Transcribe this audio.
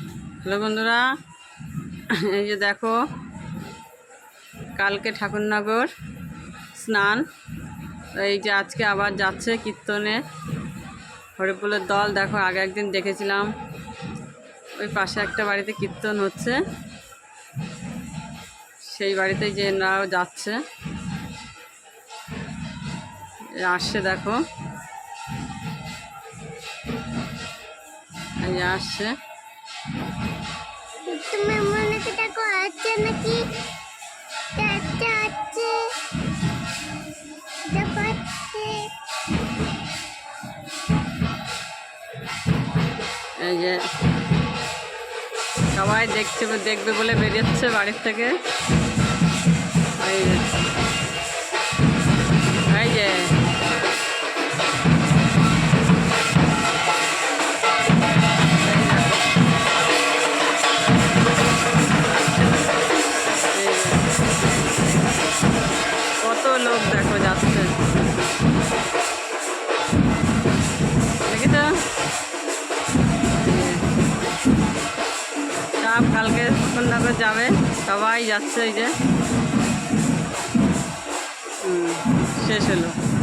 Hello বন্ধুরা, এই যে দেখো, কালকে ঠাকুরনগর স্নান। এই যে আজকে আবার যাচ্ছে কীর্তনে। হরিপুলের দল, দেখো, আগে একদিন দেখেছিলাম। ওই পাশে একটা বাড়িতে কীর্তন হচ্ছে। সেই বাড়িতে যে এনারাও যাচ্ছে। আসছে, দেখো। আসছে। তুমি মনে কি দেখো আছে নাকি? আছে আছে এই যে সবাই দেখছে, দেখবে বলে বেরিয়েছে বাড়ির থেকে। এই লোক দেখো যাচ্ছে সব কালকে ঠাকুরনগর যাবে সবাই যাচ্ছে এই যে শেষ হলো